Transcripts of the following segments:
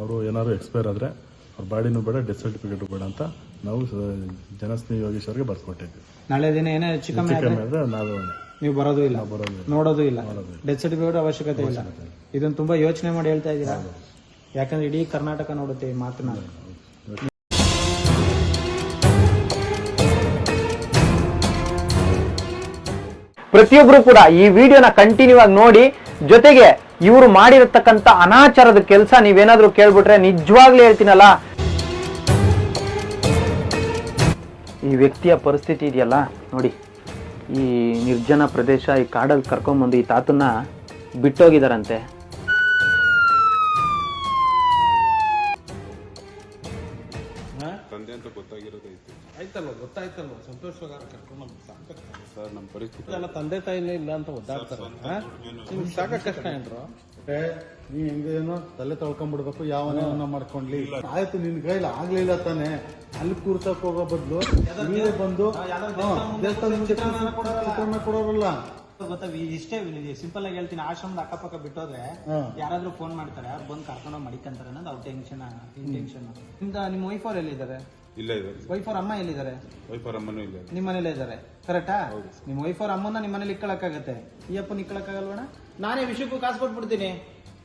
ಅವರು ಏನಾದ್ರು ಎಕ್ಸ್ಪೈರ್ ಆದರೆ ಅವ್ರ ಬಾಡಿನೂ ಬೇಡ ಡೆತ್ ಸರ್ಟಿಫಿಕೇಟು ಬೇಡ ಅಂತ ನಾವು ಜನಸ್ನೇಹಿ ಯೋಗೇಶ್ ಅವರಿಗೆ ಬರ್ಕೊಟ್ಟಿದ್ವಿ ನಾಳೆ ದಿನ ಏನೇ ಹೆಚ್ಚು ಕಮ್ಮಿ ಆದ್ರೆ ಕಮ್ಮಿ ಆದರೆ ನಾವು ನೀವು ಬರೋದು ಇಲ್ಲ. ಬರೋದು ನೋಡೋದು ಇಲ್ಲ. ಡೆತ್ ಸರ್ಟಿಫಿಕೇಟ್ ಅವಶ್ಯಕತೆ ಇಲ್ಲ. ಇದನ್ನು ತುಂಬಾ ಯೋಚನೆ ಮಾಡಿ ಹೇಳ್ತಾ ಇದ್ದೀರಾ? ಯಾಕಂದ್ರೆ ಇಡೀ ಕರ್ನಾಟಕ ನೋಡುತ್ತೆ ಈ ಮಾತನ್ನ. ಪ್ರತಿಯೊಬ್ರು ಕೂಡ ಈ ವಿಡಿಯೋನ ಕಂಟಿನ್ಯೂ ಆಗಿ ನೋಡಿ. ಜೊತೆಗೆ ಇವರು ಮಾಡಿರತಕ್ಕಂತ ಅನಾಚಾರದ ಕೆಲಸ ನೀವೇನಾದ್ರೂ ಕೇಳ್ಬಿಟ್ರೆ ನಿಜವಾಗ್ಲೂ ಹೇಳ್ತೀನಲ್ಲ. ಈ ವ್ಯಕ್ತಿಯ ಪರಿಸ್ಥಿತಿ ಇದೆಯಲ್ಲ ನೋಡಿ ಈ ನಿರ್ಜನ ಪ್ರದೇಶ ಈ ಕಾಡಲ್ಲಿ ಕರ್ಕೊಂಬಂದು ಈ ತಾತನ್ನ ಬಿಟ್ಟೋಗಿದಾರಂತೆ. ತಂದೆ ಅಂತ ಗೊತ್ತಾಗಿರೋದೈತಿ ಆಯ್ತಲ್ವ? ಗೊತ್ತಾಯ್ತಲ್ವ? ಸಂತೋಷವಾಗಿ ಸರ್ ನಮ್ಮ ಪರಿಸ್ಥಿತಿ ಎಲ್ಲ ತಂದೆ ತಾಯಿನೇ ಇಲ್ಲ ಅಂತ ಒದ್ದಾಡ್ತಾರೆ. ನಿಮ್ಗೆ ಸಾಕ ಕಷ್ಟ ಏನ್ರು ನೀ ಹೆಂಗೇನು ತಲೆ ತೊಳ್ಕೊಂಡ್ಬಿಡ್ಬೇಕು ಯಾವನ ಮಾಡ್ಕೊಂಡ್ಲಿ. ಆಯ್ತು ನಿನ್ ಕೈಲಿ ಆಗ್ಲಿಲ್ಲ ತಾನೆ. ಅಲ್ಲಿ ಕೂರ್ಸಕ್ ಹೋಗೋ ಬದ್ಲು ನೀವೇ ಬಂದು ಮುಂದೆ ಕೊಡೋರಲ್ಲ. ಗೊತ್ತಾ ವಿ- ಇಷ್ಟೇ ಸಿಂಪಲ್ ಆಗಿ ಹೇಳ್ತೀನಿ. ಆಶ್ರಮದ ಅಕ್ಕಪಕ್ಕ ಬಿಟ್ಟೋದ್ರೆ ಯಾರಾದ್ರೂ ಫೋನ್ ಮಾಡ್ತಾರೆ ಬಂದ್ ಕರ್ಕೊಂಡೋಗಿ ಮಡಿಕಂತಾರೆ ಅನ್ನೋದು ಅವ್ರ ಟೆನ್ಷನ್ ಟೆನ್ಷನ್ ನಿಮ್ದ ನಿಮ್ಮ ವೈಫ್ ಅವ್ರು ಎಲ್ಲಿದ್ದಾರೆ? ಇಲ್ಲ ಇದೆ. ವೈಫ್ ಅವ್ರ ಅಮ್ಮ ಎಲ್ಲಿದ್ದಾರೆ? ವೈಫರ್ ಅಮ್ಮನೂ ಇಲ್ಲ ನಿಮ್ಮ ಮನೇಲೇ ಇದ್ದಾರೆ. ಕರೆಕ್ಟಾ ನಿಮ್ಮ ವೈಫ್ ಅವ್ರ ಅಮ್ಮನ ನಿಮ್ಮ ಮನೇಲಿ ಇಕ್ಕಳಕ್ಕಾಗತ್ತೆ. ಈ ಅಪ್ಪನ ಇಕ್ಕಳಕ್ಕಾಗಲ್ವಣ ನಾನೇ ವಿಷಯಕ್ಕೂ ಕಾಸು ಕೊಟ್ಬಿಡ್ತೀನಿ.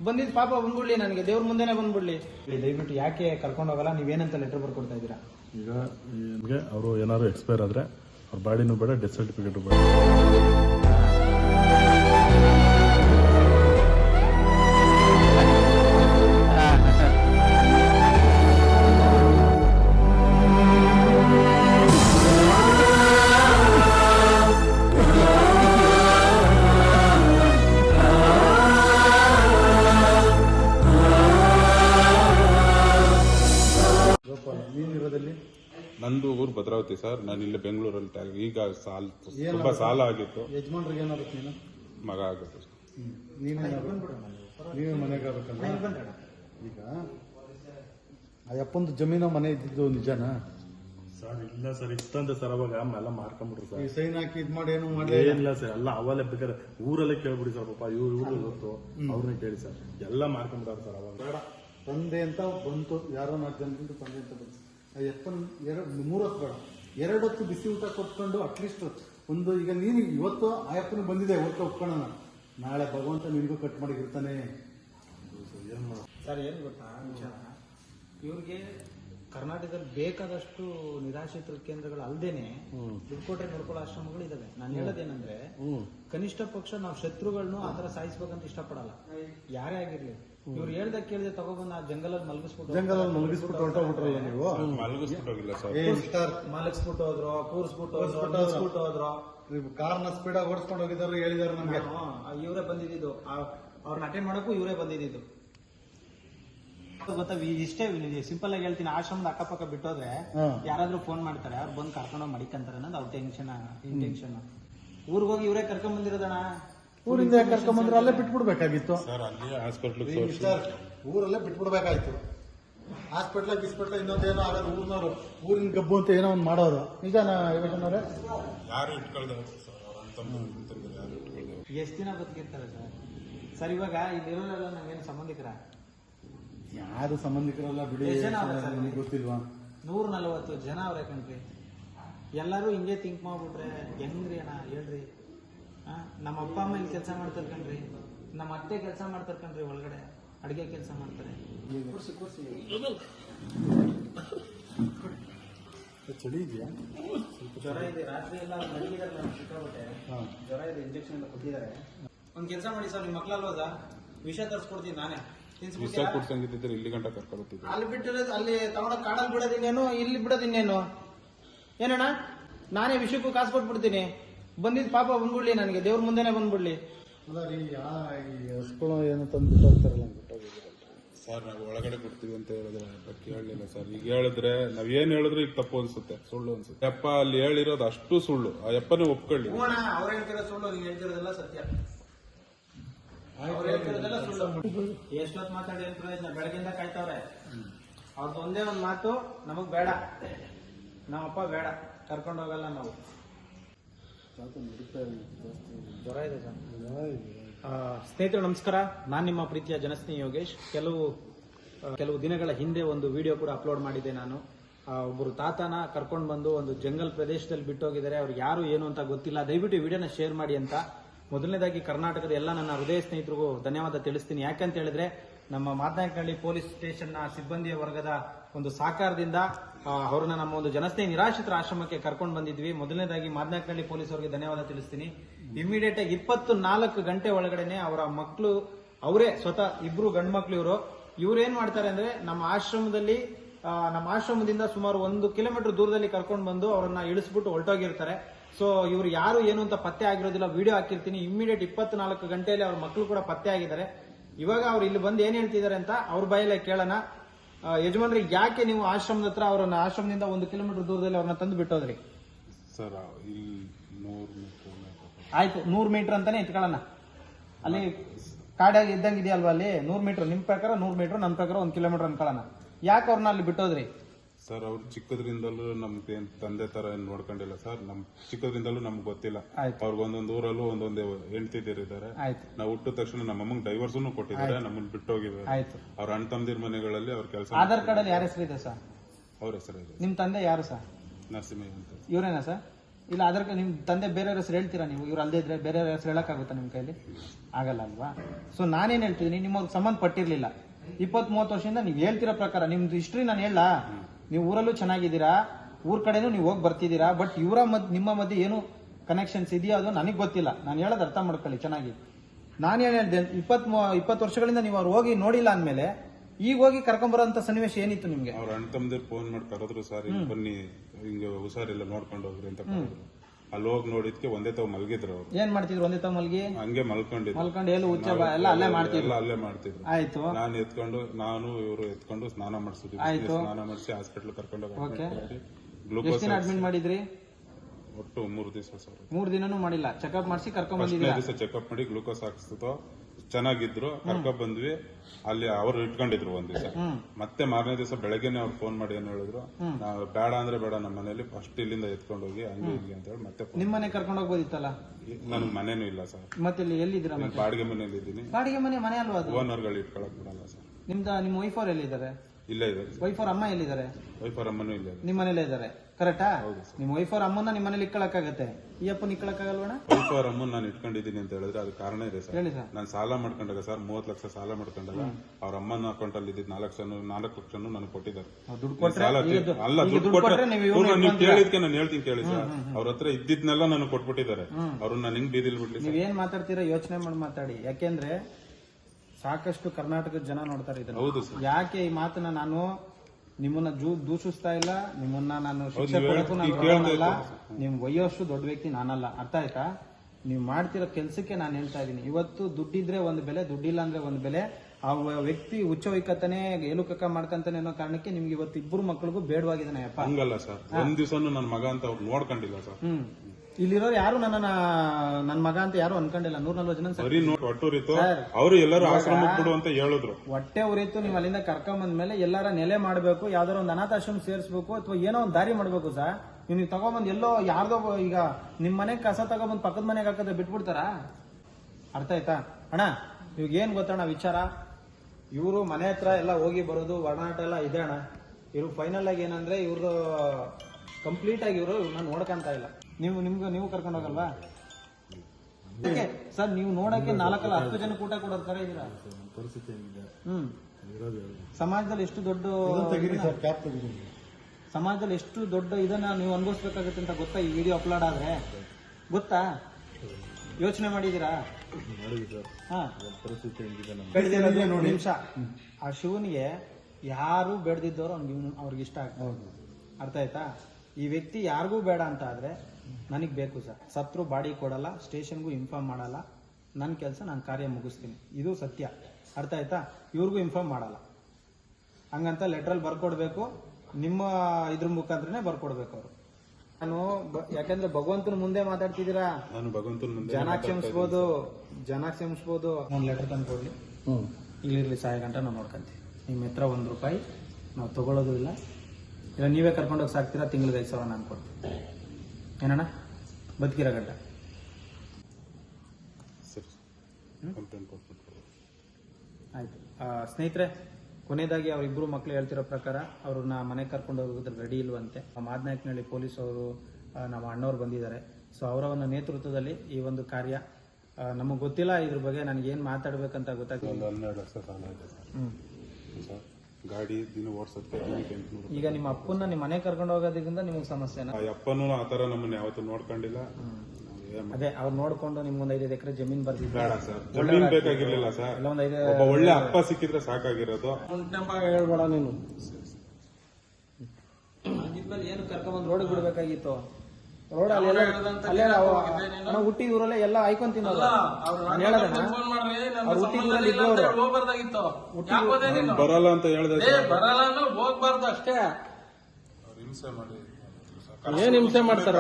ಬಂದಿದ್ ಪಾಪ ಬಂದ್ಬಿಡ್ಲಿ ನನಗೆ. ದೇವ್ರ ಮುಂದೆನೇ ಬಂದ್ಬಿಡ್ಲಿ. ದಯವಿಟ್ಟು ಯಾಕೆ ಕರ್ಕೊಂಡು ಹೋಗಲ್ಲ? ನೀವೇನಂತ ಲೆಟರ್ ಬರ್ಕೊಡ್ತಾ ಇದ್ದೀರಾ? ಈಗ ನಿಮಗೆ ಅವರು ಏನಾದ್ರು ಎಕ್ಸ್ಪೈರ್ ಆದರೆ ಅವ್ರ ಬಾಡಿನೂ ಬೇಡ ಡೆತ್ ಸರ್ಟಿಫಿಕೇಟು ಬೇಡ. ಭದ್ರಾವತಿ ಸರ್. ನಾನು ಇಲ್ಲಿ ಬೆಂಗಳೂರಲ್ಲಿ ಈಗ ಸಾಲ ತುಂಬ ಸಾಲ ಆಗಿತ್ತು. ಯಜಮಾನ್ರಿಗೆ ಏನಾಗುತ್ತೆ ನೀನು? ಮಗ ಆಗುತ್ತೆ ಸರ್. ನೀವೇ ಮನೆಗೆ ಆಗ್ಬೇಕಲ್ಲ? ಈಗ ಆ ಅಪ್ಪಂದು ಜಮೀನು ಮನೆ ಇದ್ದಿದ್ದು ನಿಜನಾ? ಸರ್ ಇಲ್ಲ ಸರ್. ಇತ್ತಂತೆ ಸರ್ ಅವಾಗ ಎಲ್ಲ ಮಾರ್ಕೊಂಡ್ಬಿಟ್ರು ಸರ್. ಈ ಸೈನ್ ಹಾಕಿ ಇದ್ ಮಾಡಿ ಏನು ಮಾಡಿ ಇಲ್ಲ ಸರ್. ಎಲ್ಲ ಅವಲ್ಲೇ ಬೇಕಾದ್ರೆ ಊರಲ್ಲೇ ಕೇಳ್ಬಿಡಿ ಸರ್. ಪಾಪ ಇವ್ರು ಇವ್ರು ಗೊತ್ತು. ಅವ್ರನ್ನೇ ಕೇಳಿ ಸರ್. ಎಲ್ಲ ಮಾರ್ಕೊಂಡ್ಬಿಟ್ಟಾರ ಸರ್ ಅವಾಗ. ಬೇಡ. ತಂದೆ ಅಂತ ಬಂತು. ಯಾರೋ ನಾಲ್ಕು ಜನದಿಂದ ತಂದೆ ಅಂತ ಬಂತು. ಆ ಯಪ್ಪನ್ ಎರಡು ಮೂರೊತ್ತು ಬೇಡ. ಎರಡು ಹೊತ್ತು ಬಿಸಿ ಊಟ ಕೊಟ್ಕೊಂಡು ಅಟ್ಲೀಸ್ಟ್ ಒಂದು ಈಗ ನೀನು ಇವತ್ತು ಆಯಪ್ಪನ ಯಪ್ಪನ ಬಂದಿದೆ ಹೊತ್ತು ಒಪ್ಕೊಳ್ಳೋಣ. ನಾಳೆ ಭಗವಂತ ನಿನಗೂ ಕಟ್ ಮಾಡಿ ಇರ್ತಾನೆ. ಸರ್ ಏನ್ ಗೊತ್ತಾ? ವಿಚಾರ? ಇವ್ರಿಗೆ ಕರ್ನಾಟಕದಲ್ಲಿ ಬೇಕಾದಷ್ಟು ನಿರಾಶ್ರಿತ ಕೇಂದ್ರಗಳು ಅಲ್ದೇನೆ ದುಡ್ಕೋಟ್ರೆ ಕೊಟ್ರೆ ನೋಡ್ಕೊಳ್ಳೋ ಆಶ್ರಮಗಳು ಇದಾವೆ. ನಾನು ಹೇಳೋದೇನಂದ್ರೆ ಕನಿಷ್ಠ ಪಕ್ಷ ನಾವು ಶತ್ರುಗಳನ್ನು ಆತರ ಸಾಯಿಸ್ಬೇಕಂತ ಇಷ್ಟಪಡಲ್ಲ. ಯಾರೇ ಆಗಿರ್ಲಿ. ಇವ್ರು ಹೇಳ್ದ ಕೇಳ್ದೆ ತಗೊಬಂದ ಆ ಜಂಗಲಲ್ಲಿ ಮಲಗಿಸ್ಬಿಟ್ಟು ಜಂಗಲಲ್ಲಿ ಮಲಗಿಸ್ಬಿಟ್ಟು ಹೊರಟೋಗ್ಬಿಟ್ರಲ್ಲ ನೀವು? ಮಲಗಿಸ್ಬಿಟ್ಟೋಗಿಲ್ಲ ಸರ್. ಏ ಸ್ಟಾರ್ ಮಲಗಿಸ್ಬಿಟ್ಟು ಹೋದ್ರು ಕೂರಿಸ್ಬಿಟ್ಟು ಹೋದ್ರು ಮಲಗಿಸ್ಬಿಟ್ಟು ಹೋದ್ರು. ನೀವು ಕಾರ್ನ ಸ್ಪೀಡಾಗಿ ಓಡಿಸ್ಕೊಂಡು ಹೋಗಿದ್ದಾರೆ ಹೇಳಿದಾರೆ ನಮ್ಗೆ? ಇವರೇ ಬಂದಿದ್ದು ಅವ್ರನ್ನ ಅಟೆಂಡ್ ಮಾಡಕ್ಕೂ ಇವರೇ ಬಂದಿದ್ದು ಗೊತ್ತಾ ವಿ- ಇಷ್ಟೇ ಸಿಂಪಲ್ ಆಗಿ ಹೇಳ್ತೀನಿ. ಆಶ್ರಮದ ಅಕ್ಕಪಕ್ಕ ಬಿಟ್ಟೋದ್ರೆ ಯಾರಾದ್ರೂ ಫೋನ್ ಮಾಡ್ತಾರೆ ಅವ್ರು ಬಂದು ಕರ್ಕೊಂಡು ಮಡಿಕಂತಾರೆ ಅನ್ನೋದು ಅವ್ರ ಟೆನ್ಷನ್ ಟೆನ್ಷನ್ ಊರಿಗೆ ಹೋಗಿ ಇವರೇ ಕರ್ಕೊಂಡ್ ಬಂದಿರೋದಣ್ಣ. ಊರಿಂದ ಕರ್ಕೊಂಬಂದ್ರೆ ಅಲ್ಲೇ ಬಿಟ್ಬಿಡ್ಬೇಕಾಗಿತ್ತು. ಸರ್ ಅಲ್ಲಿ ಊರಲ್ಲೇ ಬಿಟ್ಬಿಡ್ಬೇಕಾಯ್ತು. ಹಾಸ್ಪಿಟ್ಲಾಗ ಗಿಸ್ಪಿಟ್ಲ ಇನ್ನೊಂದೇನೋ ಆಗೋದು ಊರಿನವರು. ಊರಿನ ಗಬ್ಬು ಅಂತ ಏನೋ ಒಂದು ಮಾಡೋದು ನಿಜಾನ ಯಾರು ಸರ್ ಅವ್ರ ಎಷ್ಟ್ ದಿನ ಬದುಕಿರ್ತಾರೆ ಸರ್? ಸರ್ ಇವಾಗ ಇಲ್ಲಿರೋರೆಲ್ಲ ನಂಗೇನು ಸಂಬಂಧಿಕರ? ಯಾರು ಸಂಬಂಧಿಕರಲ್ಲ ಬಿಡಿ ಎಷ್ಟ್ ಜನ ಅವ್ರೆ ಸರ್? ನಿಮಗೆ ಗೊತ್ತಿಲ್ವಾ? ನೂರ ನಲವತ್ತು ಜನ ಅವ್ರೆ ಕಣ್ರಿ. ಎಲ್ಲರೂ ಹಿಂಗೆ ಥಿಂಕ್ ಮಾಡ್ಬಿಟ್ರೆ ಹೆಂಗ್ರಿ ಅಣ್ಣ? ಹೇಳ್ರಿ. ನಮ್ಮ ಅಪ್ಪ ಅಮ್ಮ ಇಲ್ಲಿ ಕೆಲಸ ಮಾಡ್ತಾರೆ ಕಣ್ರಿ. ನಮ್ಮ ಅತ್ತೆ ಕೆಲಸ ಮಾಡ್ತಾರೆ ಕಣ್ರಿ ಒಳಗಡೆ. ಅಡಿಗೆ ಕೆಲಸ ಮಾಡ್ತಾರೆ. ಚಳಿ ಇದೆಯಾ? ಜ್ವರ ಇದೆ. ರಾತ್ರಿ ಎಲ್ಲ ಸಿಕ್ಕಾಬಿಟ್ಟೆ ಜ್ವರ ಇದೆ ಇಂಜೆಕ್ಷನ್ ಎಲ್ಲ ಕೊಟ್ಟಿದ್ದಾರೆ. ಒಂದು ಕೆಲಸ ಮಾಡಿ ಸರ್ ನಿಮ್ಮ ಮಕ್ಳಲ್ವಾ ವಿಷ ತರಿಸ್ಕೊಡ್ತೀನಿ ನಾನೇ. ವಿಷ? ಕುಡ್ಸಂಗಿದ್ರೆ ಇಲ್ಲಿ ಗಂಟ ಕರ್ಕೊಳ್ತಿದ್ದೆ ಅಲ್ಲಿ ಬಿಟ್ಟಿರೋದು ಅಲ್ಲಿ ತಗೊಂಡ ಕಾಡಲ್ಲಿ ಬಿಡೋದಿನ್ನೇನು ಇಲ್ಲಿ ಬಿಡೋದಿನ್ನೇನು ಏನಣ್ಣ? ನಾನೇ ವಿಷಯಕ್ಕೂ ಕಾಸು ಕೊಟ್ಬಿಡ್ತೀನಿ. ಬಂದಿದ್ ಪಾಪ ಬಂದ್ಬಿಡ್ಲಿ ನನಗೆ ದೇವ್ರ ಮುಂದೆನೆ ಬಂದ್ಬಿಡ್ಲಿ. ಅಲ್ಲ ರೀ ಯಾ ಈ ಏನೋ ತಂದು ಬಿಟ್ಟೋಗ್ತಾರಲ್ಲ ಬಿಟ್ಟೋಗಿದ್ದೀರಲ್ಲ ಸರ್ ನಾವು ಒಳಗಡೆ ಕೊಡ್ತೀವಿ ಅಂತ ಹೇಳಿದ್ರೆ ಅಪ್ಪ ಕೇಳಲಿಲ್ಲ ಸರ್. ಈಗ ಹೇಳಿದ್ರೆ ನಾವ್ ಏನ್ ಹೇಳಿದ್ರು ಈಗ ತಪ್ಪು ಅನ್ಸುತ್ತೆ ಸುಳ್ಳು ಅನ್ಸುತ್ತೆ. ಅಪ್ಪ ಅಲ್ಲಿ ಹೇಳಿರೋದು ಅಷ್ಟು ಸುಳ್ಳು. ಆ ಅಪ್ಪನೇ ಒಪ್ಕೊಳ್ಳಿ. ಹೂಣ ಅವ್ರು ಹೇಳ್ತಿರೋ ಸುಳ್ಳು ನೀವ್ ಹೇಳ್ತಿರೋದೆಲ್ಲ ಸತ್ಯ. ಅವ್ರು ಹೇಳ್ತಿರೋದೆಲ್ಲ ಸುಳ್ಳು. ಎಷ್ಟೊತ್ತು ಮಾತಾಡಿ ಏನ್ ಪ್ರಯೋಜನ? ಬೆಳಗಿಂದ ಕಾಯ್ತಾವ್ರೆ. ಅವ್ರದ್ದು ಒಂದೇ ಒಂದ್ ಮಾತು ನಮಗ್ ಬೇಡ. ನಮ್ಮಪ್ಪ ಬೇಡ. ಕರ್ಕೊಂಡು ಹೋಗಲ್ಲ ನಾವು. ಜ್ವರ ಇದೆ ಸ್ನೇಹಿತರು, ನಮಸ್ಕಾರ. ನಾನು ನಿಮ್ಮ ಪ್ರೀತಿಯ ಜನಸ್ನೇಹಿ ಯೋಗೇಶ್. ಕೆಲವು ಕೆಲವು ದಿನಗಳ ಹಿಂದೆ ಒಂದು ವಿಡಿಯೋ ಕೂಡ ಅಪ್ಲೋಡ್ ಮಾಡಿದ್ದೆ ನಾನು. ಒಬ್ಬರು ತಾತನ ಕರ್ಕೊಂಡು ಬಂದು ಒಂದು ಜಂಗಲ್ ಪ್ರದೇಶದಲ್ಲಿ ಬಿಟ್ಟೋಗಿದ್ದಾರೆ. ಅವ್ರು ಯಾರು, ಏನು ಅಂತ ಗೊತ್ತಿಲ್ಲ. ದಯವಿಟ್ಟು ವಿಡಿಯೋನ ಶೇರ್ ಮಾಡಿ ಅಂತ. ಮೊದಲನೇದಾಗಿ ಕರ್ನಾಟಕದ ಎಲ್ಲ ನನ್ನ ಹೃದಯ ಸ್ನೇಹಿತರಿಗೂ ಧನ್ಯವಾದ ತಿಳಿಸ್ತೀನಿ. ಯಾಕಂತ ಹೇಳಿದ್ರೆ ನಮ್ಮ ಮಾತನಾಯಕನಹಳ್ಳಿ ಪೊಲೀಸ್ ಸ್ಟೇಷನ್ನ ಸಿಬ್ಬಂದಿಯ ವರ್ಗದ ಒಂದು ಸಹಕಾರದಿಂದ ಅವ್ರನ್ನ ನಮ್ಮ ಒಂದು ಜನಸ್ನೇಹಿ ನಿರಾಶ್ರಿತರ ಆಶ್ರಮಕ್ಕೆ ಕರ್ಕೊಂಡು ಬಂದಿದ್ವಿ. ಮೊದಲನೇದಾಗಿ ಮಾದನಾಯಕನಹಳ್ಳಿ ಪೊಲೀಸ್ ಅವರಿಗೆ ಧನ್ಯವಾದ ತಿಳಿಸ್ತೀನಿ. ಇಮಿಡಿಯೇಟ್ ಆಗಿ ಇಪ್ಪತ್ತು ನಾಲ್ಕು ಗಂಟೆ ಒಳಗಡೆನೆ ಅವರ ಮಕ್ಕಳು ಅವರೇ ಸ್ವತಃ ಇಬ್ರು ಗಂಡು ಮಕ್ಳು ಇವರು ಇವ್ರೇನ್ ಮಾಡ್ತಾರೆ ಅಂದ್ರೆ ನಮ್ಮ ಆಶ್ರಮದಲ್ಲಿ ನಮ್ಮ ಆಶ್ರಮದಿಂದ ಸುಮಾರು ಒಂದು ಕಿಲೋಮೀಟರ್ ದೂರದಲ್ಲಿ ಕರ್ಕೊಂಡು ಬಂದು ಅವರನ್ನ ಇಳಿಸ್ಬಿಟ್ಟು ಹೊರಟೋಗಿರ್ತಾರೆ. ಸೊ ಇವರು ಯಾರು ಏನು ಅಂತ ಪತ್ತೆ ಆಗಿರೋದಿಲ್ಲ ವಿಡಿಯೋ ಹಾಕಿರ್ತೀನಿ. ಇಮಿಡಿಯೇಟ್ ಇಪ್ಪತ್ನಾಲ್ಕು ಗಂಟೆಯಲ್ಲಿ ಅವ್ರ ಮಕ್ಕಳು ಕೂಡ ಪತ್ತೆ ಆಗಿದ್ದಾರೆ. ಇವಾಗ ಅವ್ರು ಇಲ್ಲಿ ಬಂದು ಏನ್ ಹೇಳ್ತಿದ್ದಾರೆ ಅಂತ ಅವ್ರ ಬಾಯಲ್ಲೇ ಕೇಳೋಣ. ಯಜಮಾನ್ರಿ ಯಾಕೆ ನೀವು ಆಶ್ರಮದ ಹತ್ರ ಅವ್ರನ್ನ ಆಶ್ರಮದಿಂದ ಒಂದು ಕಿಲೋಮೀಟರ್ ದೂರದಲ್ಲಿ ಅವ್ರನ್ನ ತಂದು ಬಿಟ್ಟೋದ್ರಿ? ಸರ್ ಇಲ್ಲಿ ನೂರು ಮೀಟರ್ ಆಯ್ತು ನೂರ್ ಮೀಟರ್ ಅಂತಾನೆ ಇಟ್ಕೊಳ್ಳೋಣ ಅಲ್ಲಿ ಕಾಡಾಗಿ ಇದ್ದಂಗೆ ಇದೆಯಲ್ವಾ ಅಲ್ಲಿ? ನೂರ್ ಮೀಟರ್ ನಿಮ್ ಪ್ರಕಾರ ನೂರ್ ಮೀಟರ್ ನನ್ನ ಪ್ರಕಾರ ಒಂದ್ ಕಿಲೋಮೀಟರ್ ಅನ್ಕೊಳ್ಳೋಣ. ಯಾಕೆ ಅವ್ರನ್ನ ಅಲ್ಲಿ ಬಿಟ್ಟೋದ್ರಿ? ಸರ್ ಅವ್ರು ಚಿಕ್ಕದ್ರಿಂದಲೂ ನಮ್ಗೆ ಏನ್ ತಂದೆ ತರ ಏನ್ ನೋಡ್ಕೊಂಡಿಲ್ಲ ಸರ್ ನಮ್ ಚಿಕ್ಕದ್ರಿಂದಲೂ ನಮ್ಗೆ ಗೊತ್ತಿಲ್ಲ. ಆಯ್ತು. ಅವ್ರಿಗೆ ಒಂದೊಂದು ಊರಲ್ಲೂ ಒಂದೊಂದೇ ಹೆಂಡತಿದಿರಿದ್ದಾರೆ. ಆಯ್ತು. ನಾವು ಹುಟ್ಟಿದ ತಕ್ಷಣ ನಮ್ಮ ಅಮ್ಮಂಗ್ ಡೈವರ್ಸ್ ಕೊಟ್ಟಿದ್ದಾರೆ ನಮ್ಮನ್ನ ಬಿಟ್ಟೋಗಿದ್ದಾರೆ. ಆಯ್ತು. ಅವ್ರ ಅಣ್ಣ ತಮ್ಮದಿರ ಮನೆಗಳಲ್ಲಿ ಅವ್ರ ಕೆಲಸ ಆಧಾರ್ ಕಾರ್ಡ್ ಅಲ್ಲಿ ಯಾರ ಹೆಸರಿದೆ ಸರ್ ಅವ್ರ ಇದೆ. ನಿಮ್ ತಂದೆ ಯಾರು ಸರ್ ನರಸಿಂಹಯ್ಯ ಅಂತ ಇವರೇನಾ ಸರ್ ಇಲ್ಲ ಆಧಾರ್ ಕಾರ್ಡ್ ನಿಮ್ ತಂದೆ ಬೇರೆ ಹೆಸರು ಹೇಳ್ತೀರಾ ನೀವು? ಇವ್ರು ಅಲ್ಲದೆ ಇದ್ರೆ ಬೇರೆಯವ್ರ ಹೆಸರು ಹೇಳಕ್ಕಾಗುತ್ತಾ ನಿಮ್ ಕೈಲಿ? ಆಗಲ್ಲ ಅಲ್ವಾ? ಸೊ ನಾನೇನ್ ಹೇಳ್ತಿದ್ದೀನಿ ನಿಮಗೆ ಸಂಬಂಧ ಪಟ್ಟಿರ್ಲಿಲ್ಲ ಇಪ್ಪತ್ ಮೂವತ್ತು ವರ್ಷದಿಂದ ನೀವು ಹೇಳ್ತಿರೋ ಪ್ರಕಾರ ನಿಮ್ದು ಹಿಸ್ಟ್ರಿ ನಾನು ಹೇಳ ನೀವು ಊರಲ್ಲೂ ಚೆನ್ನಾಗಿದ್ದೀರಾ? ಊರ್ ಕಡೆನೂ ನೀವು ಹೋಗಿ ಬರ್ತಿದ್ದೀರಾ? ಬಟ್ ಇವರ ಮದ್ ನಿಮ್ಮ ಮಧ್ಯೆ ಏನು ಕನೆಕ್ಷನ್ಸ್ ಇದೆಯೋ ಅದು ನನಗೆ ಗೊತ್ತಿಲ್ಲ. ನಾನು ಹೇಳೋದು ಅರ್ಥ ಮಾಡ್ಕೊಳ್ಳಿ ಚೆನ್ನಾಗಿ. ನಾನು ಏನು ಹೇಳ್ದೆ ಇಪ್ಪತ್ ಇಪ್ಪತ್ತು ವರ್ಷಗಳಿಂದ ನೀವು ಅವ್ರು ಹೋಗಿ ನೋಡಿಲ್ಲ ಅಂದ್ಮೇಲೆ ಈಗ ಹೋಗಿ ಕರ್ಕೊಂಬರೋಂಥ ಸನ್ನಿವೇಶ ಏನಿತ್ತು ನಿಮ್ಗೆ? ಅವ್ರ ಅಣ್ಣ ತಮ್ಮದಿರು ಫೋನ್ ಮಾಡಿ ಕರೆದ್ರು ಸರ್ ಹಿಂಗ್ ಬನ್ನಿ ಹಿಂಗೆ ಹುಷಾರಿಲ್ಲ ನೋಡ್ಕೊಂಡು ಹೋಗ್ರಿ ಅಂತ ಕರೆದ್ರು. ಅಲ್ಲಿ ಹೋಗಿ ನೋಡಿದ್ಕೆ ಒಂದೇ ತಾವ್ ಮಲಗಿದ್ರು ಅವ್ರು. ಏನ್ ಮಾಡ್ತಿದ್ರು? ಒಂದೇ ತಾವ್ ಮಲ್ಗಿ? ಹಂಗೆ ಮಲ್ಕೊಂಡಿದ್ರು. ಮಲ್ಕೊಂಡು ಎಲ್ಲೂ ಹುಚ್ಚ ಬಾ ಎಲ್ಲ ಅಲ್ಲೇ ಮಾಡ್ತಿದ್ರು. ಎಲ್ಲ ಅಲ್ಲೇ ಮಾಡ್ತಿದ್ರು. ಆಯ್ತು. ನಾನು ಎತ್ಕೊಂಡು ನಾನು ಇವರು ಎತ್ಕೊಂಡು ಸ್ನಾನ ಮಾಡಿಸಿದ್ವಿ. ಆಯ್ತು. ಸ್ನಾನ ಮಾಡಿಸಿ ಹಾಸ್ಪಿಟಲ್ ಕರ್ಕೊಂಡು ಓಕೆ. ಹೋಗಿ ಎಷ್ಟು ಗ್ಲೂಕೋಸ್ ದಿನ ಅಡ್ಮಿಟ್ ಮಾಡಿದ್ರಿ? ಒಟ್ಟು ಮೂರು ದಿವಸ ಸರ್. ಮೂರ್ ದಿನನೂ ಮಾಡಿಲ್ಲ. ಚೆಕಪ್ ಮಾಡಿಸಿ ಕರ್ಕೊಂಡ್ ಬಂದಿದ್ದೀರಾ? ದಿವಸ ಚೆಕಪ್ ಮಾಡಿ ಗ್ಲೂಕೋಸ್ ಹಾಕ್ಸ್ತಿತ್ತು ಚೆನ್ನಾಗಿದ್ರು ಕರ್ಕೊಂಡ್ ಬಂದ್ವಿ. ಅಲ್ಲಿ ಅವರು ಇಟ್ಕೊಂಡಿದ್ರು ಒಂದ್ ದಿವಸ. ಮತ್ತೆ ಮಾರನೇ ದಿವಸ ಬೆಳಗ್ಗೆನೆ ಅವ್ರು ಫೋನ್ ಮಾಡಿ ಏನ್ ಹೇಳಿದ್ರು ನಾವು ಬೇಡ ಅಂದ್ರೆ ಬೇಡ ನಮ್ಮ ಮನೇಲಿ ಫಸ್ಟ್ ಇಲ್ಲಿಂದ ಎತ್ಕೊಂಡು ಹೋಗಿ ಹಂಗೆ ಹಿಂಗೆ ಅಂತ ಹೇಳಿ ಮತ್ತೆ ನಿಮ್ ಮನೆ ಕರ್ಕೊಂಡು ಹೋಗ್ಬೋದಿತ್ತಲ್ಲ ನನ್ ಮನೇನು ಇಲ್ಲ ಸರ್. ಮತ್ತೆ ಇಲ್ಲಿ ಎಲ್ಲಿದ್ದೀರಾ ಮತ್ತೆ? ಬಾಡಿಗೆ ಮನೇಲಿ ಇದ್ದೀನಿ. ಬಾಡಿಗೆ ಮನೆ ಮನೆ ಅಲ್ವಾ ಓನರ್ ಓನರ್ಗಳು ಇಟ್ಕೊಳಕ್ ಬಿಡಲ್ಲ ಸರ್. ನಿಮ್ದ ನಿಮ್ ವೈಫ್ ಅವ್ರು ಎಲ್ಲಿದ್ದಾರೆ? ಇಲ್ಲೇ ಇದೆ ವೈಫ್ ಅವ್ರ ಅಮ್ಮ ಎಲ್ಲಿದ್ದಾರೆ? ವೈಫರ್ ಅಮ್ಮನೂ ಇಲ್ಲೇ ನಿಮ್ಮ ನಿಮ್ ಮನೇಲೇ ಇದ್ದಾರೆ? ಕರೆಕ್ಟಾ? ನಿಮ್ ವೈಫ್ ಅವ್ರ ಅಮ್ಮನ ನಿಮ್ ಮನೇಲಿ ಇಕ್ಕಳಕ್ಕಾಗತ್ತೆ? ಈ ಅಪ್ಪನ ವೈಫ್ ಅವ್ರ ಅಮ್ಮನ್ ನಾನು ಇಟ್ಕೊಂಡಿದ್ದೀನಿ ಅಂತ ಹೇಳಿದ್ರೆ ಅದು ಕಾರಣ ಇದೆ ಸರ್. ಹೇಳಿ ಸರ್. ನಾನು ಸಾಲ ಮಾಡ್ಕೊಂಡಾಗ ಸರ್ ಮೂವತ್ ಲಕ್ಷ ಸಾಲ ಮಾಡ್ಕೊಂಡಾಗ ಅವ್ರ ಅಮ್ಮನ ಅಕೌಂಟ್ ಅಲ್ಲಿ ಇದ್ದಿದ್ದು ನಾಲ್ಕು ಲಕ್ಷ ನಾಲ್ಕು ಲಕ್ಷನು ನನಗೆ ಕೊಟ್ಟಿದ್ದಾರೆ. ದುಡ್ಡು ನಾನ್ ಕೊಟ್ರೆ ಸಾಲ ಈಗ ದು- ಅಲ್ಲ ಈಗ ದುಡ್ಡು ಕೊಟ್ಟರೆ ಕೊಟ್ರೆ ಕೊಟ್ರೆ ನೀವು ಇವ್ರನ್ನ ನೀವು? ಕೇಳಿದ್ಕೆ ನಾನು ಹೇಳ್ತೀನಿ ಕೇಳಿ ಸರ್. ಅವ್ರ ಹತ್ರ ಇದ್ದಿದ್ನೆಲ್ಲ ನನಗೆ ಕೊಟ್ಬಿಟ್ಟಿದ್ದಾರೆ. ಅವ್ರನ್ನ ನಾನು ಹಿಂಗ್ ಬೀದಿಲ್ ಬಿಡ್ಲಿ ನೀವ್ ಏನ್ ಮಾತಾಡ್ತೀರಾ? ಯೋಚನೆ ಮಾಡಿ ಮಾತಾಡಿ. ಯಾಕೆಂದ್ರೆ ಸಾಕಷ್ಟು ಕರ್ನಾಟಕದ ಜನ ನೋಡ್ತಾರೆ ಇದನ್ನ. ಹೌದು ಸರ್. ಯಾಕೆ ಈ ಮಾತನ್ನ ನಾನು ನಿಮ್ಮನ್ನ ಜೂ ದೂಷಿಸ್ತಾ ಇಲ್ಲ ನಿಮ್ಮನ್ನ ನಾನು ಶಿಕ್ಷೆ ಕೊಡಕ್ಕೂ ನಾನು ನಿಮ್ ಒಯ್ಯೋಷ್ಟು ದೊಡ್ಡ ವ್ಯಕ್ತಿ ನಾನಲ್ಲ. ಅರ್ಥ ಆಯ್ತಾ? ನೀವು ಮಾಡ್ತಿರೋ ಕೆಲ್ಸಕ್ಕೆ ನಾನು ಹೇಳ್ತಾ ಇದ್ದೀನಿ. ಇವತ್ತು ದುಡ್ಡಿದ್ರೆ ಒಂದ್ ಬೆಲೆ ದುಡ್ಡಿಲ್ಲ ಅಂದ್ರೆ ಒಂದ್ ಬೆಲೆ. ಆ ವ- ವ್ಯಕ್ತಿ ಹುಚ್ಚ ಹೊಯ್ಕತಾನೆ ಏಲುಕಕ್ಕ ಮಾಡ್ಕಂತಾನೆ ಅನ್ನೋ ಕಾರಣಕ್ಕೆ ನಿಮ್ಗೆ ಇವತ್ತು ಇಬ್ಬರು ಮಕ್ಕಳಿಗೂ ಬೇಡವಾಗಿದ್ದಾನೆ ಅಪ್ಪ. ಹಂಗಲ್ಲ ಸರ್. ಒಂದ್ ದಿವಸನು ನನ್ನ ಮಗ ಅಂತ ಅವ್ರು ನೋಡ್ಕೊಂಡಿಲ್ಲ ಸರ್. ಹ್ಮ್. ಇಲ್ಲಿರೋರು ಯಾರು ನನ್ನ ನನ್ನ ಮಗ ಅಂತ ಯಾರು ಅನ್ಕೊಂಡಿಲ್ಲ. ನೂರ ನಲ್ವತ್ತು ಜನ ಅವರು ಎಲ್ಲರೂ ಆಶ್ರಮಕ್ಕೆ ಬಿಡು ಅಂತ ಹೇಳಿದ್ರು. ಹೊಟ್ಟೆ ಉರಿತು ನೀವು ಅಲ್ಲಿಂದ ಕರ್ಕೊಂಡ್ ಬಂದ್ಮೇಲೆ ಎಲ್ಲಾರ ನೆಲೆ ಮಾಡಬೇಕು ಯಾವ್ದಾರ ಒಂದು ಅನಾಥಾಶ್ರಮ ಸೇರಿಸಬೇಕು ಅಥವಾ ಏನೋ ಒಂದು ದಾರಿ ಮಾಡಬೇಕು ಸರ್. ನೀವು ನೀವು ತಗೊಂಬಂದ್ ಎಲ್ಲೋ ಯಾರ್ದೋ ಈಗ ನಿಮ್ಮ ಮನೆಗೆ ಕಸ ತಗೊಂಬಂದ್ ಪಕ್ಕದ ಮನೆಗೆ ಹಾಕಿದ್ರೆ ಬಿಟ್ಬಿಡ್ತಾರ? ಅರ್ಥ ಆಯ್ತಾ? ಅಣ್ಣ ಇವಾಗ ಏನ್ ಗೊತ್ತಣ್ಣ ವಿಚಾರ? ಇವರು ಮನೆ ಹತ್ರ ಎಲ್ಲ ಹೋಗಿ ಬರೋದು ಒಡನಾಟ ಎಲ್ಲ ಇದೆ ಅಣ್ಣ. ಇವ್ರು ಫೈನಲ್ ಆಗಿ ಏನಂದ್ರೆ ಇವ್ರದ್ದು ಕಂಪ್ಲೀಟ್ ಆಗಿ ಇವರು ಇವ್ರನ್ನ ನೋಡ್ಕೊಂತ ಇಲ್ಲ. ನೀವು ನಿಮ್ಗೆ ನೀವು ಕರ್ಕೊಂಡು ಹೋಗಲ್ವಾ ಸರ್ ನೀವು ನೋಡಕ್ಕೆ ನಾಲ್ಕಲ್ಲ ಹತ್ತು ಜನ ಕೂಟ ತರ ಇದೀರಾ? ಪರಿಸ್ಥಿತಿ ಹ್ಮ್. ಸಮಾಜದಲ್ಲಿ ಎಷ್ಟು ದೊಡ್ಡ ಸಮಾಜದಲ್ಲಿ ಎಷ್ಟು ದೊಡ್ಡ ಇದನ್ನ ನೀವು ಅನುಭವಿಸ್ಬೇಕಾಗುತ್ತೆ ಅಂತ ಗೊತ್ತಾ ಈ ವಿಡಿಯೋ ಅಪ್ಲೋಡ್ ಆದ್ರೆ? ಗೊತ್ತಾ? ಯೋಚನೆ ಮಾಡಿದೀರಾ? ನಿಮಿಷ. ಆ ಶಿವನಿಗೆ ಯಾರು ಬೇಡದಿದ್ದವರು ಅವ್ನಿಗೆ ಅವ್ರಿಗೆ ಇಷ್ಟ ಆಗ್ತದೆ. ಅರ್ಥ ಆಯ್ತಾ? ಈ ವ್ಯಕ್ತಿ ಯಾರಿಗೂ ಬೇಡ ಅಂತ ಆದ್ರೆ ನನಗೆ ಬೇಕು ಸರ್. ಸತ್ರು ಬಾಡಿ ಕೊಡಲ್ಲ ಸ್ಟೇಷನ್ಗೂ ಇನ್ಫಾರ್ಮ್ ಮಾಡಲ್ಲ. ನನ್ನ ಕೆಲಸ ನಾನು ಕಾರ್ಯ ಮುಗಿಸ್ತೀನಿ. ಇದು ಸತ್ಯ. ಅರ್ಥ ಆಯ್ತಾ? ಇವ್ರಿಗೂ ಇನ್ಫಾರ್ಮ್ ಮಾಡಲ್ಲ. ಹಂಗಂತ ಲೆಟ್ರಲ್ಲಿ ಬರ್ಕೊಡ್ಬೇಕು. ನಿಮ್ಮ ಇದ್ರ ಮುಖಾಂತರನೇ ಬರ್ಕೊಡ್ಬೇಕು ಅವರು. ನಾನು ಬ- ಯಾಕಂದ್ರೆ ಭಗವಂತನ ಮುಂದೆ ಮಾತಾಡ್ತಿದ್ದೀರಾ? ನಾನು ಭಗವಂತನ ಮುಂದೆ ಜನ ಕ್ಷಮಿಸ್ಬೋದು ಜನ ಕ್ಷಮಿಸ್ಬೋದು. ಒಂದು ಲೆಟರ್ ತಂದು ಕೊಡ್ಲಿ. ಹ್ಮ್. ಇಲ್ಲಿರ್ಲಿ ಸಾಯ ಗಂಟ ನಾವು ನೋಡ್ಕೊಂತೀವಿ ನಿಮ್ಮ ಹತ್ರ ಒಂದು ರೂಪಾಯಿ ನಾವು ತಗೊಳ್ಳೋದು ಇಲ್ಲ. ಇಲ್ಲ ನೀವೇ ಕರ್ಕೊಂಡೋಗಿ ಸಾಕ್ತೀರಾ? ತಿಂಗಳಿಗೆ ಐದು ಸಾವಿರ ನಾನು ಕೊಡ್ತೀನಿ. ಏನಣ್ಣ? ಬದುಕಿರೋ ಗಂಟ. ಆಯ್ತು. ಆ, ಸ್ನೇಹಿತರೆ ಕೊನೆಯದಾಗಿ ಅವರಿಬ್ಬರು ಮಕ್ಕಳು ಹೇಳ್ತಿರೋ ಪ್ರಕಾರ ಅವ್ರನ್ನ ಮನೆ ಕರ್ಕೊಂಡು ಹೋಗೋದ್ರ ರೆಡಿ ಇಲ್ವಂತೆ. ಮಾದನಾಯಕನಹಳ್ಳಿ ಪೊಲೀಸ್ ಅವರು ನಮ್ಮ ಅಣ್ಣವ್ರು ಬಂದಿದ್ದಾರೆ. ಸೊ ಅವರ ಒಂದು ನೇತೃತ್ವದಲ್ಲಿ ಈ ಒಂದು ಕಾರ್ಯ ನಮಗೆ ಗೊತ್ತಿಲ್ಲ ಇದ್ರ ಬಗ್ಗೆ ನನಗೆ ಏನು ಗೊತ್ತಾಗ್ತದೆ ಗೊತ್ತಾಗ್ತಿಲ್ಲ. ಒಂದು ಗಾಡಿ ದಿನ ಓಡಿಸೋದಕ್ಕೆ ದಿನಕ್ಕೆ ಎಂಟುನೂರು ಈಗ ನಿಮ್ಮ ಅಪ್ಪನ್ನ ನಿಮ್ಮ ಮನೆ ಕರ್ಕೊಂಡು ಹೋಗೋದ್ರಿಂದ ನಿಮಗೆ ಸಮಸ್ಯೆನಾ? ಅಪ್ಪನೂ ಆ ಥರ ನಮ್ಮನ್ನ ಯಾವತ್ತೂ ನೋಡ್ಕೊಂಡಿಲ್ಲ. ಏನ್ ಅದೇ ಅವ್ರು ನೋಡ್ಕೊಂಡು ನಿಮ್ಗೊಂದು ಐದೈದು ಎಕರೆ ಜಮೀನ್ ಬರ್ತಿದ್ದಾರೆ ಬೇಡ ಸರ್ ಜಮೀನ್ ಬೇಕಾಗಿರ್ಲಿಲ್ಲ ಸರ್. ಎಲ್ಲ ಒಂದ್ ಐದು ಒಬ್ಬ ಒಳ್ಳೆ ಅಪ್ಪ ಸಿಕ್ಕಿದ್ರೆ ಸಾಕಾಗಿರೋದು. ಹೇಳ್ಬೇಡ ನೀನು. ಇದ್ಮೇಲೆ ಏನು ಕರ್ಕೊಂಬಂದು ರೋಡ್ ಬಿಡ್ಬೇಕಾಗಿತ್ತು? ರೋಡ್ ಅಲ್ಲಿ ಅಲ್ಲೇ ನಾವು ಹುಟ್ಟಿದ ಊರಲ್ಲೇ ಎಲ್ಲ ಆಯ್ಕೊಂಡ್ ತಿನ್ನೋದು. ಊರಲ್ಲಿ. ಹೋಗ್ಬಾರ್ದಾಗಿತ್ತು. ಬರಲ್ಲ ಅಂತ ಹೇಳ್ದೆ. ಬರಲ್ಲ ಅಂದ್ರೆ ಹೋಗ್ಬಾರ್ದು ಅಷ್ಟೇ. ಏನ್ ಹಿಂಸೆ ಮಾಡ್ತಾರ.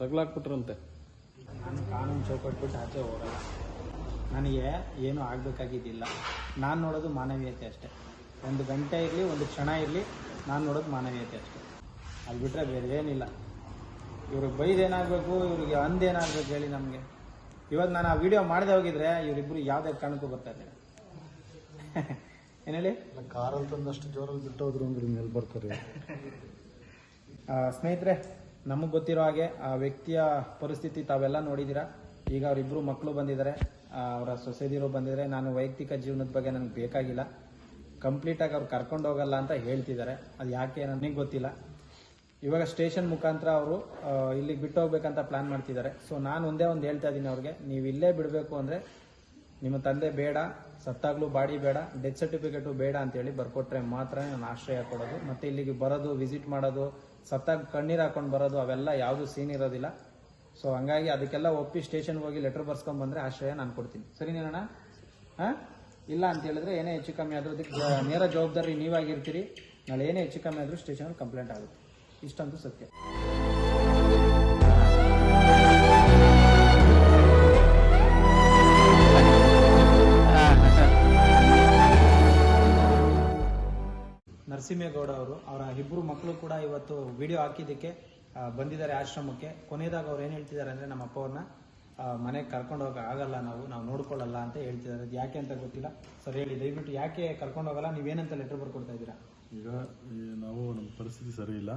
ತಗ್ಲಾಕ್ಬಿಟ್ರಂತೆ. ನಾನು ಕಾನೂನು ಚೌಕಟ್ಟು ಬಿಟ್ಟು ಆಚೆ ಹೋಗಲ್ಲ ನನಗೆ ಏನು ಆಗ್ಬೇಕಾಗಿದ್ದಿಲ್ಲ. ನಾನು ನೋಡೋದು ಮಾನವೀಯತೆ ಅಷ್ಟೇ. ಒಂದು ಗಂಟೆ ಇರಲಿ ಒಂದು ಕ್ಷಣ ಇರಲಿ ನಾನು ನೋಡೋದು ಮಾನವೀಯತೆ ಅಷ್ಟೇ. ಅಲ್ಲಿ ಬಿಟ್ಟರೆ ಬೇರೆ ಏನಿಲ್ಲ. ಇವ್ರಿಗೆ ಬೈದೇನಾಗಬೇಕು ಇವ್ರಿಗೆ ಅಂದೇನಾಗಬೇಕು ಹೇಳಿ ನಮಗೆ. ಇವತ್ತು ನಾನು ಆ ವಿಡಿಯೋ ಮಾಡದೆ ಹೋಗಿದ್ರೆ ಇವರಿಬ್ಬರು ಯಾವುದೇ ಕಾರಣಕ್ಕೂ ಬರ್ತಾ ಇದ್ದಾರೆ ಏನು ಹೇಳಿ? ಕಾರಲ್ಲಿ ತಂದಷ್ಟು ಜೋರಲ್ಲಿ ಬಿಟ್ಟು ಹೋದ್ರು ಅಂದ್ರೆ ಬರ್ತಾರೆ? ಆ, ಸ್ನೇಹಿತರೆ ನಮಗೆ ಗೊತ್ತಿರೋ ಹಾಗೆ ಆ ವ್ಯಕ್ತಿಯ ಪರಿಸ್ಥಿತಿ ತಾವೆಲ್ಲ ನೋಡಿದ್ದೀರಾ ಈಗ ಅವರಿಬ್ಬರು ಮಕ್ಕಳು ಬಂದಿದ್ದಾರೆ. ಅವರ ಸೊಸೆದಿರು ಬಂದಿದ್ದಾರೆ. ನಾನು ವೈಯಕ್ತಿಕ ಜೀವನದ ಬಗ್ಗೆ ನನಗೆ ಬೇಕಾಗಿಲ್ಲ. ಕಂಪ್ಲೀಟಾಗಿ ಅವ್ರು ಕರ್ಕೊಂಡು ಹೋಗಲ್ಲ ಅಂತ ಹೇಳ್ತಿದ್ದಾರೆ. ಅದು ಯಾಕೆ ನನಗೆ ಗೊತ್ತಿಲ್ಲ. ಇವಾಗ ಸ್ಟೇಷನ್ ಮುಖಾಂತರ ಅವರು ಇಲ್ಲಿಗೆ ಬಿಟ್ಟು ಹೋಗ್ಬೇಕಂತ ಪ್ಲಾನ್ ಮಾಡ್ತಿದ್ದಾರೆ. ಸೊ ನಾನು ಒಂದೇ ಒಂದು ಹೇಳ್ತಾ ಇದ್ದೀನಿ ಅವ್ರಿಗೆ, ನೀವು ಇಲ್ಲೇ ಬಿಡಬೇಕು ಅಂದರೆ ನಿಮ್ಮ ತಂದೆ ಬೇಡ, ಸತ್ತಾಗ್ಲೂ ಬಾಡಿ ಬೇಡ ಡೆತ್ ಸರ್ಟಿಫಿಕೇಟು ಬೇಡ ಅಂತೇಳಿ ಬರ್ಕೊಟ್ರೆ ಮಾತ್ರ ನಾನು ಆಶ್ರಯ ಕೊಡೋದು. ಮತ್ತು ಇಲ್ಲಿಗೆ ಬರೋದು ವಿಸಿಟ್ ಮಾಡೋದು, ಸತ್ತಾಗ ಕಣ್ಣೀರು ಹಾಕೊಂಡು ಬರೋದು, ಅವೆಲ್ಲ ಯಾವುದು ಸೀನ್ ಇರೋದಿಲ್ಲ. ಸೊ ಹಂಗಾಗಿ ಅದಕ್ಕೆಲ್ಲ ಒಪ್ಪಿ ಸ್ಟೇಷನ್ಗೆ ಹೋಗಿ ಲೆಟರ್ ಬರ್ಸ್ಕೊಂಡ್ ಬಂದ್ರೆ ಆಶ್ರಯ ನಾನು ಕೊಡ್ತೀನಿ. ಸರಿನೇನಣ್ಣ ಹಾಂ? ಇಲ್ಲ ಅಂತ ಹೇಳಿದ್ರೆ ಏನೇ ಹೆಚ್ಚು ಕಮ್ಮಿ ಆದರೂ ಅದಕ್ಕೆ ನೇರ ಜವಾಬ್ದಾರಿ ನೀವಾಗಿರ್ತೀರಿ ನಾಳೆ ಏನೇ ಹೆಚ್ಚು ಕಮ್ಮಿ ಆದರೂ ಸ್ಟೇಷನಲ್ಲಿ ಕಂಪ್ಲೇಂಟ್ ಆಗುತ್ತೆ. ಇಷ್ಟಂತೂ ಸತ್ಯ. ನರಸಿಂಹೇಗೌಡ ಅವರು, ಅವರ ಇಬ್ಬರು ಮಕ್ಕಳು ಕೂಡ ಇವತ್ತು ವಿಡಿಯೋ ಹಾಕಿದ್ದಕ್ಕೆ ಬಂದಿದ್ದಾರೆ ಆಶ್ರಮಕ್ಕೆ. ಕೊನೆಯದಾಗ ಅವ್ರು ಏನು ಹೇಳ್ತಿದ್ದಾರೆ ಅಂದರೆ ನಮ್ಮ ಅಪ್ಪವ್ರನ್ನ ಮನೆಗೆ ಕರ್ಕೊಂಡು ಹೋಗಕ್ಕೆ ಆಗಲ್ಲ ನಾವು ನಾವು ನೋಡ್ಕೊಳ್ಳಲ್ಲ ಅಂತ ಹೇಳ್ತಿದ್ದಾರೆ. ಅದು ಯಾಕೆ ಅಂತ ಗೊತ್ತಿಲ್ಲ. ಸರ್ ಹೇಳಿ, ದಯವಿಟ್ಟು ಯಾಕೆ ಕರ್ಕೊಂಡು ಹೋಗಲ್ಲ? ನೀವೇನಂತ ಲೆಟರ್ ಬರ್ಕೊಡ್ತಾ ಇದ್ದೀರಾ? ಈಗ ನಾವು ನಮ್ಮ ಪರಿಸ್ಥಿತಿ ಸರಿ ಇಲ್ಲ.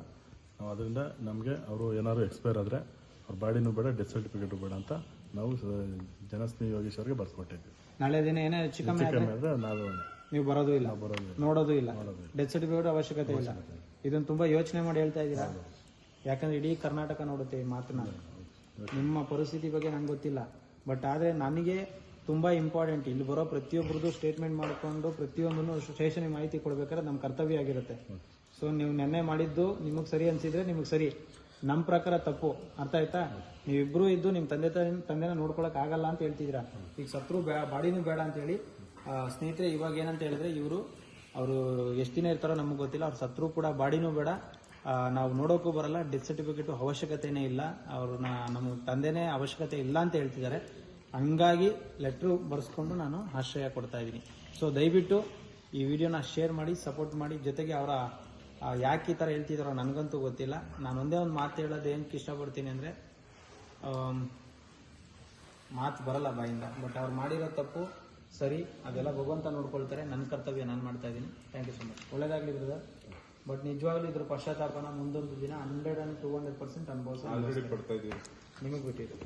ನಾವು ಅದರಿಂದ ನಮಗೆ ಅವರು ಏನಾದ್ರು ಎಕ್ಸ್ಪೈರ್ ಆದರೆ ಅವ್ರ ಬಾಡಿನೂ ಬೇಡ ಡೆತ್ ಸರ್ಟಿಫಿಕೇಟು ಬೇಡ ಅಂತ ನಾವು ಜನಸ್ನೇಹಿ ಜನಸ್ನೇಹಿ ಯೋಗೇಶ್ವರ್ಗೆ ಬರ್ಸ್ಕೊಟ್ಟಿದ್ವಿ. ನಾಳೆ ದಿನ ಏನೇ ಹೆಚ್ಚು ಕಮ್ಮಿ ಆದರೆ ಕಮ್ಮಿ ಆದರೆ ನಾವು ನೀವು ಬರೋದು ಇಲ್ಲ. ಬರೋದು ನೋಡೋದು ಇಲ್ಲ. ಡೆತ್ ಸರ್ಟಿಫಿಕೇಟ್ ಅವಶ್ಯಕತೆ ಇಲ್ಲ. ಇದನ್ನು ತುಂಬಾ ಯೋಚನೆ ಮಾಡಿ ಹೇಳ್ತಾ ಇದ್ದೀರಾ? ಯಾಕಂದ್ರೆ ಇಡೀ ಕರ್ನಾಟಕ ನೋಡುತ್ತೆ ಈ ಮಾತನ್ನ. ನಿಮ್ಮ ಪರಿಸ್ಥಿತಿ ಬಗ್ಗೆ ನಂಗೆ ಗೊತ್ತಿಲ್ಲ. ಬಟ್ ಆದ್ರೆ ನನಗೆ ತುಂಬಾ ಇಂಪಾರ್ಟೆಂಟ್ ಇಲ್ಲಿ ಬರೋ ಪ್ರತಿಯೊಬ್ಬರದು ಸ್ಟೇಟ್ಮೆಂಟ್ ಮಾಡಿಕೊಂಡು ಪ್ರತಿಯೊಂದನ್ನು ಸ್ಟೇಷನ್ಗೆ ಮಾಹಿತಿ ಕೊಡಬೇಕಾದ್ರೆ ನಮ್ಮ ಕರ್ತವ್ಯ ಆಗಿರುತ್ತೆ. ಸೊ ನೀವು ನೆನ್ನೆ ಮಾಡಿದ್ದು ನಿಮಗೆ ಸರಿ ಅನ್ಸಿದ್ರೆ ನಿಮಗೆ ಸರಿ. ನಮ್ಮ ಪ್ರಕಾರ ತಪ್ಪು. ಅರ್ಥ ಆಯ್ತಾ? ನೀವಿಬ್ರು ಇದ್ದು ನಿಮ್ಮ ತಂದೆ ತಂದೆನ ನೋಡ್ಕೊಳಕ್ ಆಗಲ್ಲ ಅಂತ ಹೇಳ್ತಿದ್ರ ಈಗ ಸತ್ರು ಬೇ ಬಾಡಿನೂ ಬೇಡ ಅಂತ ಹೇಳಿ ಸ್ನೇಹಿತರೆ, ಇವಾಗ ಏನಂತ ಹೇಳಿದ್ರೆ ಇವರು, ಅವರು ಎಷ್ಟು ದಿನ ಇರ್ತಾರೋ ನಮಗೆ ಗೊತ್ತಿಲ್ಲ. ಅವ್ರ ಸತ್ರು ಕೂಡ ಬಾಡಿನೂ ಬೇಡ. ನಾವು ನೋಡೋಕ್ಕೂ ಬರಲ್ಲ. ಡೆತ್ ಸರ್ಟಿಫಿಕೇಟ್ ಅವಶ್ಯಕತೆನೇ ಇಲ್ಲ. ಅವ್ರನ್ನ ನಮ್ಮ ತಂದೆನೇ ಅವಶ್ಯಕತೆ ಇಲ್ಲ ಅಂತ ಹೇಳ್ತಿದ್ದಾರೆ. ಹಂಗಾಗಿ ಲೆಟ್ರು ಬರೆಸ್ಕೊಂಡು ನಾನು ಆಶ್ರಯ ಕೊಡ್ತಾ ಇದ್ದೀನಿ. ಸೊ ದಯವಿಟ್ಟು ಈ ವಿಡಿಯೋನ ಶೇರ್ ಮಾಡಿ, ಸಪೋರ್ಟ್ ಮಾಡಿ. ಜೊತೆಗೆ ಅವರ ಯಾಕೆ ಈ ಥರ ಹೇಳ್ತಿದಾರೋ ನನಗಂತೂ ಗೊತ್ತಿಲ್ಲ. ನಾನು ಒಂದೇ ಒಂದು ಮಾತು ಹೇಳೋದು ಏನಕ್ಕೆ ಇಷ್ಟಪಡ್ತೀನಿ ಅಂದರೆ ಮಾತು ಬರಲ್ಲ ಬಾಯಿಂದ ಬಟ್ ಅವ್ರು ಮಾಡಿರೋ ತಪ್ಪು ಸರಿ ಅದೆಲ್ಲ ಭಗವಂತ ನೋಡ್ಕೊಳ್ತಾರೆ. ನನ್ನ ಕರ್ತವ್ಯ ನಾನು ಮಾಡ್ತಾ ಇದ್ದೀನಿ. ಥ್ಯಾಂಕ್ ಯು ಸೊ ಮಚ್ ಒಳ್ಳೇದಾಗಲಿ ಬ್ರದರ್ ಬಟ್ ನಿಜವಾಗ್ಲೂ ಇದ್ರ ಪಶ್ಚಾತ್ತಾಪನ ಮುಂದೊಂದು ದಿನ hundred and two hundred percent ಅನುಭವಿಸ ನಿಮಗೆ ಬಿಟ್ಟಿದ್ದು